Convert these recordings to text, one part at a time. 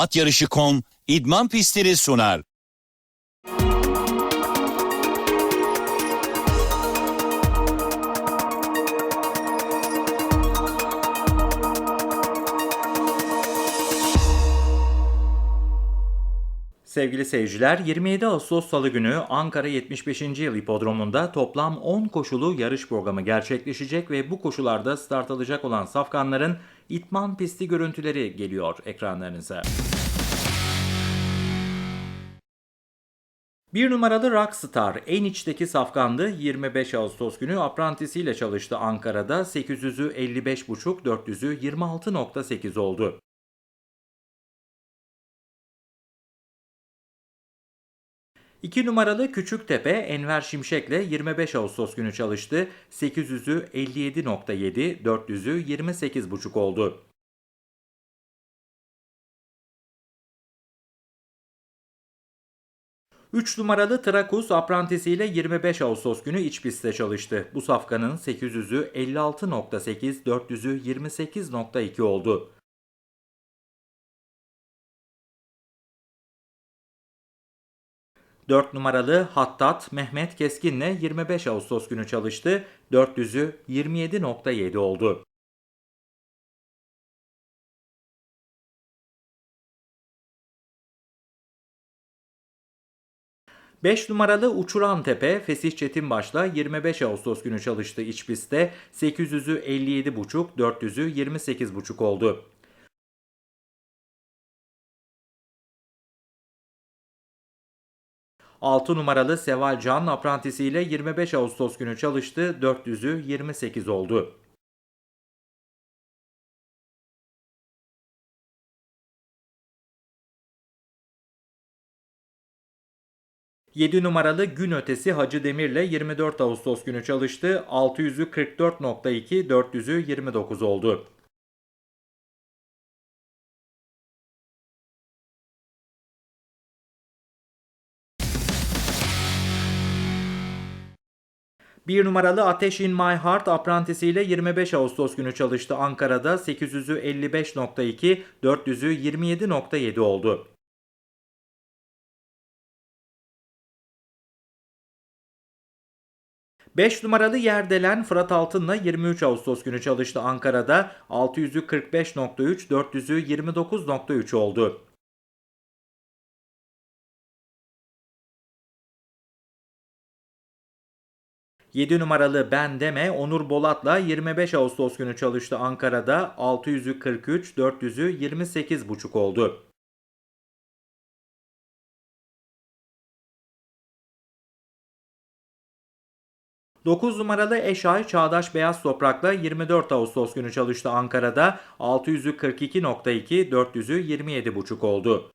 At Yarışı.com idman pistleri sunar. Sevgili seyirciler, 27 Ağustos Salı günü Ankara 75. Yıl Hipodromu'nda toplam 10 koşulu yarış programı gerçekleşecek ve bu koşularda start alacak olan safkanların itman pisti görüntüleri geliyor ekranlarınıza. Bir numaralı Rockstar en içteki safkandı 25 Ağustos günü aprantisiyle çalıştı Ankara'da 800'ü 55.5 400'ü 26.8 oldu. İki numaralı Küçüktepe Enver Şimşek'le 25 Ağustos günü çalıştı. 800'ü 57.7, 400'ü 28.5 oldu. Üç numaralı Trakus aprantisiyle 25 Ağustos günü iç pistte çalıştı. Bu safkanın 800'ü 56.8, 400'ü 28.2 oldu. 4 numaralı Hattat Mehmet Keskin'le 25 Ağustos günü çalıştı. 400'ü 27.7 oldu. Beş numaralı Uçuran Tepe Fesih Çetinbaş'la 25 Ağustos günü çalıştı iç pistte. 800'ü 57.5, 400'ü 28.5 oldu. 6 numaralı Seval Can aprantisiyle 25 Ağustos günü çalıştı. 400'ü 28 oldu. Yedi numaralı Gün Ötesi Hacı Demir'le 24 Ağustos günü çalıştı. 600'ü 44.2, 400'ü 29 oldu. 1 numaralı Ateş in My Heart aprantisiyle 25 Ağustos günü çalıştı Ankara'da 800'ü 55.2, 400'ü 27.7 oldu. Beş numaralı Yerdelen Fırat Altın'la 23 Ağustos günü çalıştı Ankara'da 600'ü 45.3, 400'ü 29.3 oldu. 7 numaralı Ben Deme Onur Bolat'la 25 Ağustos günü çalıştı Ankara'da 600'ü 43, 400'ü 28,5 oldu. Dokuz numaralı Eşay Çağdaş Beyaz Toprak'la 24 Ağustos günü çalıştı Ankara'da 600'ü 42.2, 400'ü 27,5 oldu.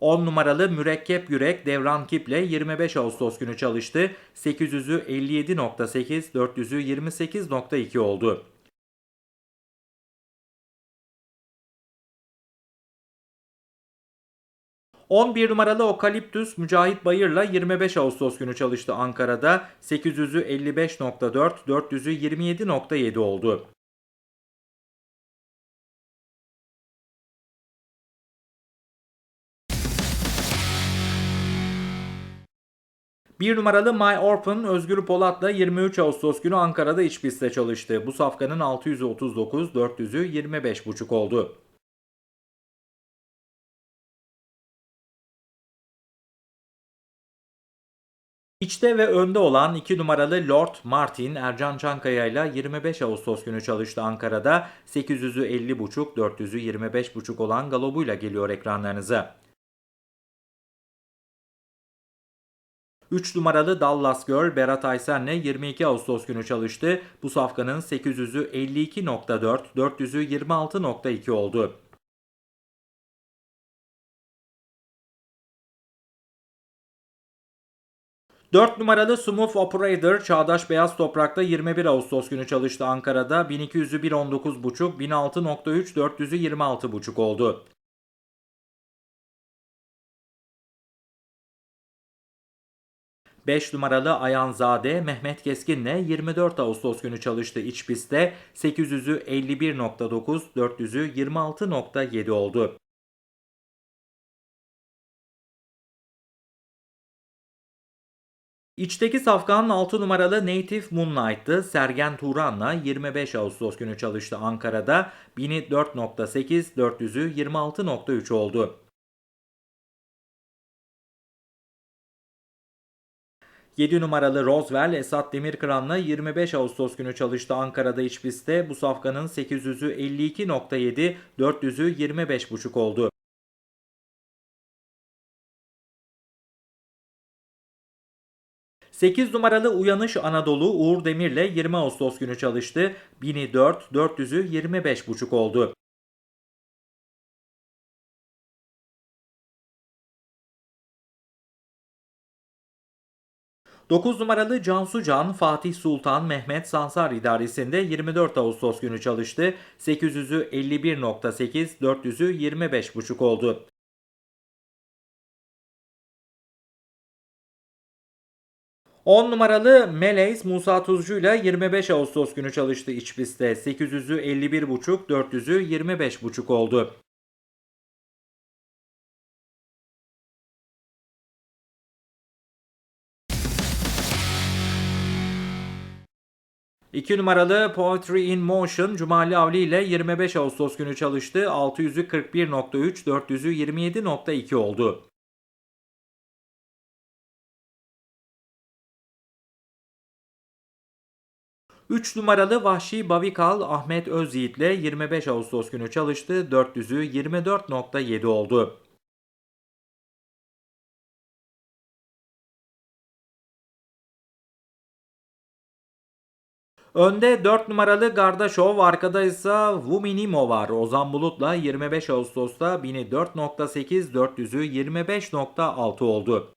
10 numaralı Mürekkep Yürek Devran Kip'le 25 Ağustos günü çalıştı. 800'ü 57.8, 400'ü 28.2 oldu. ...11 numaralı Okaliptüs Mücahit Bayır'la 25 Ağustos günü çalıştı Ankara'da. 800'ü 55.4, 400'ü 27.7 oldu. 1 numaralı My Orphan Özgür Polat'la 23 Ağustos günü Ankara'da iç pistte çalıştı. Bu safkanın 639, 400'ü 25,5 oldu. İçte ve önde olan 2 numaralı Lord Martin Ercan Çankaya ile 25 Ağustos günü çalıştı Ankara'da. 800'ü 50,5, 400'ü 25,5 olan galobuyla geliyor ekranlarınıza. 3 numaralı Dallas Girl Berat Aysen'le 22 Ağustos günü çalıştı. Bu safkanın 800'ü 52.4, 400'ü 26.2 oldu. Dört numaralı Smooth Operator Çağdaş Beyaz Toprak'ta 21 Ağustos günü çalıştı Ankara'da. 1200'ü 1.19.5, 1006.3, 400'ü 26.5 oldu. 5 numaralı Ayanzade Mehmet Keskin'le 24 Ağustos günü çalıştı iç pistte 800'ü 51.9, 400'ü 26.7 oldu. İçteki safkan 6 numaralı Native Moonlight'tı. Sergen Turan'la 25 Ağustos günü çalıştı Ankara'da. 1000'i 4.8, 400'ü 26.3 oldu. 7 numaralı Roswell Esat Demirkıran'la 25 Ağustos günü çalıştı Ankara'da iç pistte. Bu safkanın 800'ü 52.7, 400'ü 25.5 oldu. Sekiz numaralı Uyanış Anadolu Uğur Demir'le 20 Ağustos günü çalıştı. 1000'i 4, 400'ü 25.5 oldu. Dokuz numaralı Cansu Can Fatih Sultan Mehmet Sansar idaresinde 24 Ağustos günü çalıştı. 800'ü 51.8, 400'ü 25.5 oldu. On numaralı Meleys Musa Tuzcu ile 25 Ağustos günü çalıştı iç pistte. 800'ü 51.5, 400'ü 25.5 oldu. İki numaralı Poetry in Motion Cumali Avli ile 25 Ağustos günü çalıştı. 600'ü 41.3, 400'ü 27.2 oldu. 3 numaralı Vahşi Bavikal Ahmet Özyiğit ile 25 Ağustos günü çalıştı. 400'ü 24.7 oldu. Önde 4 numaralı Gardaşov, arkada ise Vuminimo var. Ozan Bulut'la 25 Ağustos'ta 1000'i 4.8, 400'ü 25.6 oldu.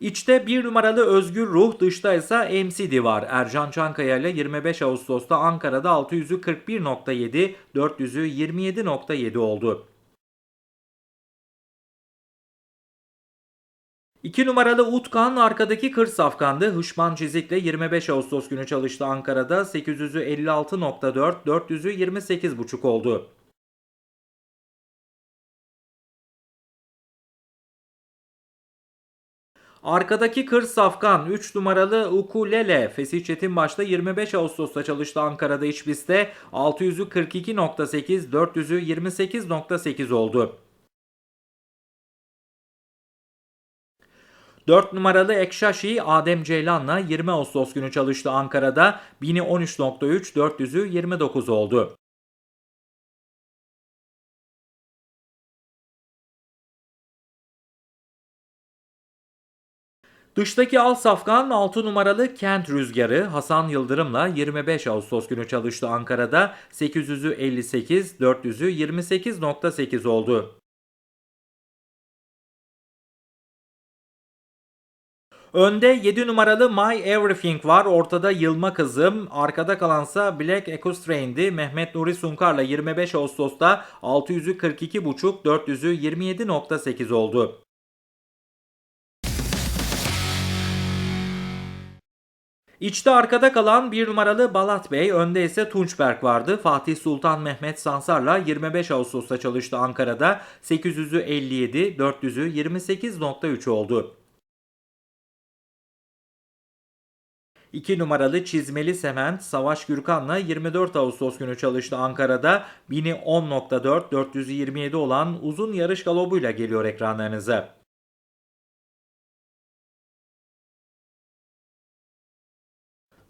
İçte bir numaralı Özgür Ruh, dışta ise MCD var. Ercan Çankaya ile 25 Ağustos'ta Ankara'da 600'ü 41.7, 400'ü 27.7 oldu. 2 numaralı Utkan arkadaki kır safkandı. Hışman Çizik'le 25 Ağustos günü çalıştı Ankara'da. 800'ü 56.4, 400'ü 28.5 oldu. Arkadaki kır safkan 3 numaralı Ukulele Fesih Çetinbaş'ta 25 Ağustos'ta çalıştı Ankara'da iç pistte 600'ü 42.8 400'ü 28.8 oldu. 4 numaralı Ekşaşi Adem Ceylan'la 20 Ağustos günü çalıştı Ankara'da 1000'i 13.3 400'ü 29 oldu. Dıştaki al safkan 6 numaralı Kent Rüzgarı Hasan Yıldırım'la 25 Ağustos günü çalıştı Ankara'da 800'ü 58, 400'ü 28.8 oldu. Önde 7 numaralı My Everything var. Ortada Yılma Kızım. Arkada kalansa Black Equestrian'di. Mehmet Nuri Sunkar'la 25 Ağustos'ta 600'ü 42.5, 400'ü 27.8 oldu. İçte arkada kalan bir numaralı Balat Bey, önde ise Tunçberk vardı. Fatih Sultan Mehmet Sansar'la 25 Ağustos'ta çalıştı Ankara'da. 800'ü 57, 400'ü 28.3 oldu. 2 numaralı Çizmeli Sement Savaş Gürkan'la 24 Ağustos günü çalıştı Ankara'da. 1000'i 10.4, 427 olan uzun yarış galobuyla geliyor ekranlarınıza.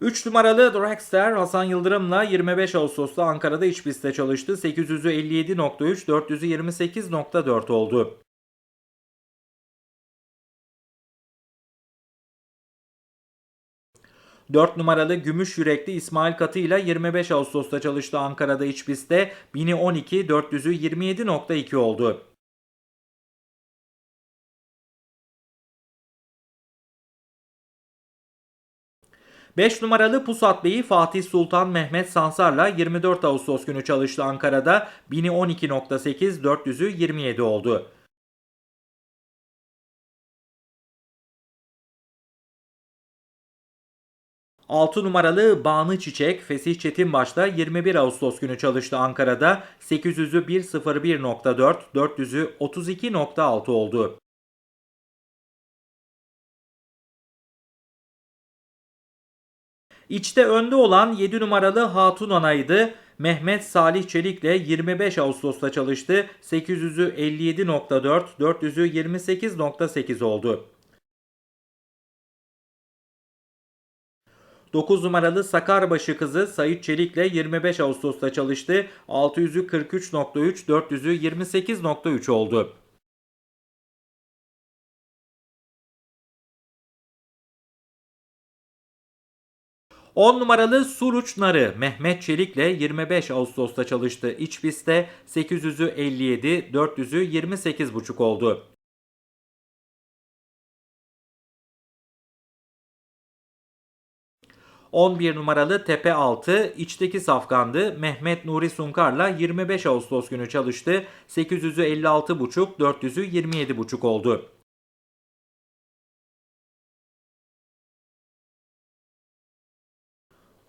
Üç numaralı Dragster Hasan Yıldırım'la 25 Ağustos'ta Ankara'da iç pistte çalıştı. 800'ü 57.3, 400'ü 28.4 oldu. 4 numaralı Gümüş Yürekli İsmail Katı ile 25 Ağustos'ta çalıştı Ankara'da iç pistte. 1000'i 12, 400'ü 27.2 oldu. 5 numaralı Pusat Bey'i Fatih Sultan Mehmet Sansar'la 24 Ağustos günü çalıştı Ankara'da. 1012.8 400'ü 27 oldu. Altı numaralı Bağını Çiçek Fesih Çetinbaş'ta 21 Ağustos günü çalıştı Ankara'da. 800'ü 101.4, 400'ü 32.6 oldu. İçte önde olan 7 numaralı Hatun Ana'ydı. Mehmet Salih Çelik'le 25 Ağustos'ta çalıştı. 800'ü 57.4, 400'ü 28.8 oldu. 9 numaralı Sakarbaşı kızı Sayit Çelik'le 25 Ağustos'ta çalıştı. 600'ü 43.3, 400'ü 28.3 oldu. On numaralı Suruç Narı Mehmet Çelik'le 25 Ağustos'ta çalıştı. İç pistte 800'ü 57, 400'ü 28.5 oldu. 11 numaralı Tepe Altı içteki safkandı. Mehmet Nuri Sunkar'la 25 Ağustos günü çalıştı. 800'ü 56.5, 400'ü 27.5 oldu.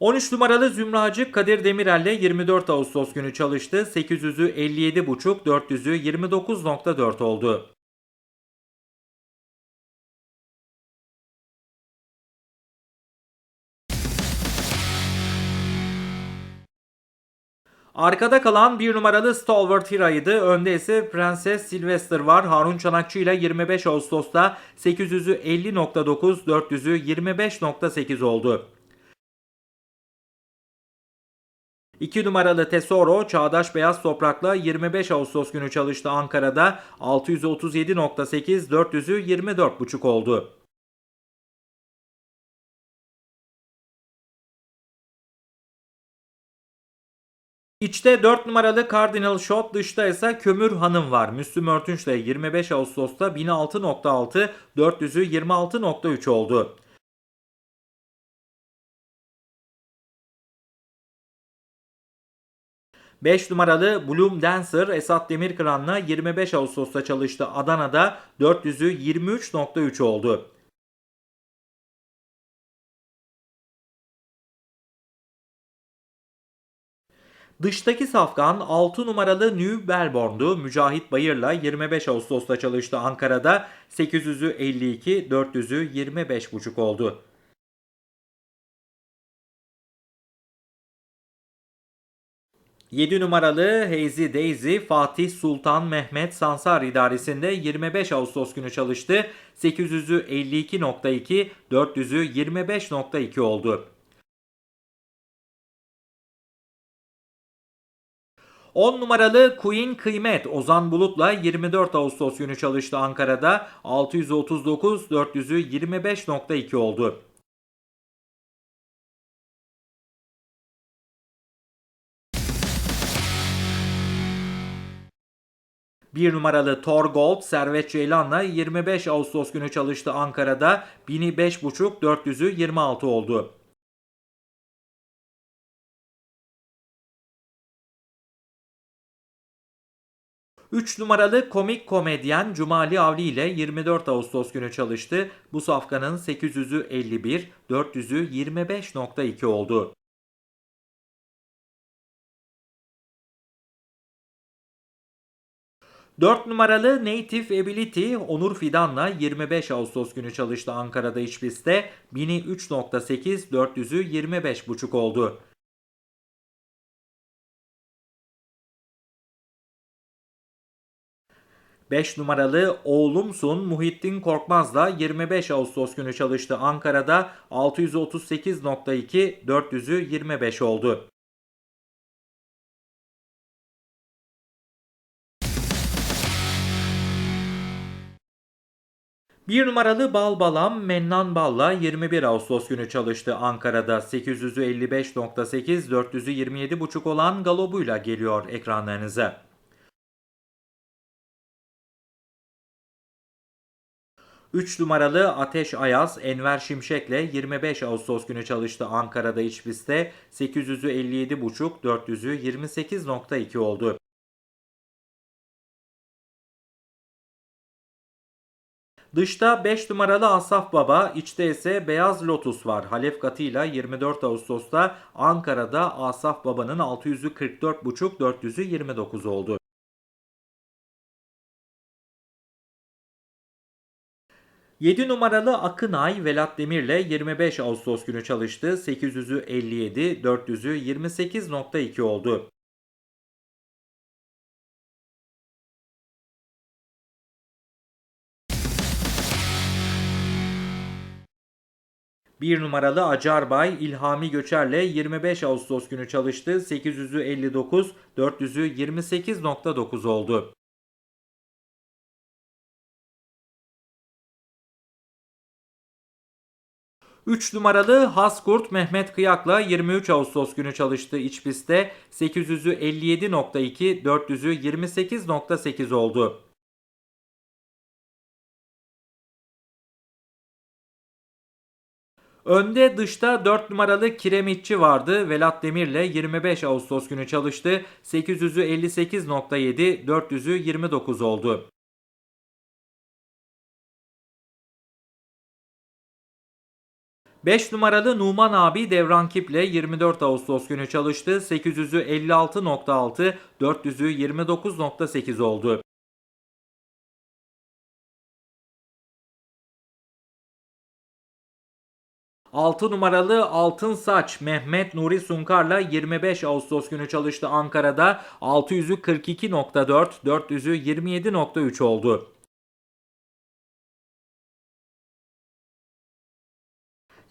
...13 numaralı Zümracı Kadir Demirel'le 24 Ağustos günü çalıştı. 800'ü 57.5, 400'ü 29.4 oldu. 'Arkada kalan bir numaralı Stalwart Hira'ydı. Önde ise Prenses Sylvester var. Harun Çanakçı ile 25 Ağustos'ta 800'ü 50.9, 400'ü 25.8 oldu. 2 numaralı Tesoro Çağdaş Beyaz Toprak'la 25 Ağustos günü çalıştı Ankara'da. 637.8, 400'ü 24.5 oldu. İçte 4 numaralı Cardinal Shot, dışta ise Kömür Hanım var. Müslüm Örtünç ile 25 Ağustos'ta 1006.6, 400'ü 26.3 oldu. Beş numaralı Bloom Dancer Esat Demirkıran'la 25 Ağustos'ta çalıştı Adana'da 400'ü 23.3 oldu. Dıştaki safkan 6 numaralı New Belborn'du. Mücahit Bayır'la 25 Ağustos'ta çalıştı Ankara'da. 800'ü 52, 400'ü 25,5 oldu. Yedi numaralı Hazy Daisy Fatih Sultan Mehmet Sansar idaresinde 25 Ağustos günü çalıştı. 800'ü 52.2, 400'ü 25.2 oldu. 10 numaralı Queen Kıymet Ozan Bulut'la 24 Ağustos günü çalıştı Ankara'da. 639, 400'ü 25.2 oldu. Bir numaralı Thor Gold Servet Ceylan'la 25 Ağustos günü çalıştı Ankara'da. 1000'i 5.5, 400'ü 26 oldu. 3 numaralı komik komedyen Cumali Avli ile 24 Ağustos günü çalıştı. Bu safkanın 800'ü 51, 400'ü 25.2 oldu. Dört numaralı Native Ability Onur Fidan'la 25 Ağustos günü çalıştı Ankara'da iç pistte. 1000'i 3.8, 400'ü 25.5 oldu. 5 numaralı Oğlumsun Muhittin Korkmaz'la 25 Ağustos günü çalıştı Ankara'da 638.2 400'ü 25 oldu. Bir numaralı Bal Balam Mennan Bal'la 21 Ağustos günü çalıştı Ankara'da 800'ü 55.8 400'ü 27.5 olan galobuyla geliyor ekranlarınıza. 3 numaralı Ateş Ayaz Enver Şimşek'le 25 Ağustos günü çalıştı Ankara'da iç pistte 800'ü 57.5 400'ü 28.2 oldu. Dışta 5 numaralı Asaf Baba, içte ise Beyaz Lotus var. Halef katıyla 24 Ağustos'ta Ankara'da Asaf Baba'nın 600'ü 44.5 400'ü 29 oldu. Yedi numaralı Akınay Velat Demir'le 25 Ağustos günü çalıştı. 800'ü 57, 400'ü 28.2 oldu. Bir numaralı Acarbay İlhami Göçer'le 25 Ağustos günü çalıştı. 800'ü 59, 400'ü 28.9 oldu. Üç numaralı Haskurt Mehmet Kıyak'la 23 Ağustos günü çalıştı iç pistte. 800'ü 57.2, 400'ü 28.8 oldu. Önde dışta 4 numaralı Kiremitçi vardı. Velat Demir'le 25 Ağustos günü çalıştı. 800'ü 58.7, 400'ü 29 oldu. Beş numaralı Numan abi Devran Kip'le 24 Ağustos günü çalıştı. 800'ü 56.6, 400'ü 29.8 oldu. 6 numaralı Altın Saç Mehmet Nuri Sunkar'la 25 Ağustos günü çalıştı Ankara'da. 600'ü 42.4, 400'ü 27.3 oldu.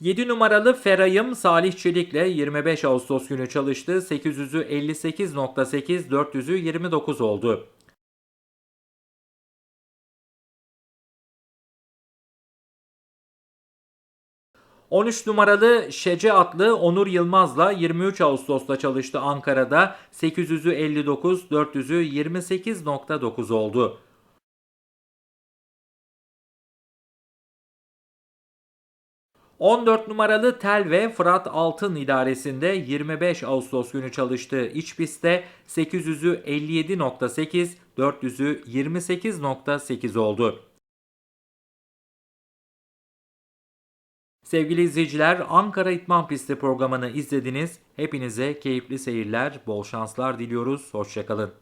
Yedi numaralı Ferayım Salih Çelik'le 25 Ağustos günü çalıştı. 800'ü 58.8, 400'ü 29 oldu. 13 numaralı Şece adlı Onur Yılmaz'la 23 Ağustos'ta çalıştı Ankara'da. 800'ü 59, 400'ü 28.9 oldu. ...14 numaralı Tel ve Fırat Altın idaresinde 25 Ağustos günü çalıştı. İç pistte 800'ü 57.8, 400'ü 28.8 oldu. Sevgili izleyiciler, Ankara İtman Pisti programını izlediniz. Hepinize keyifli seyirler, bol şanslar diliyoruz. Hoşçakalın.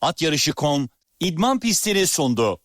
At yarışı.com idman pistini sundu.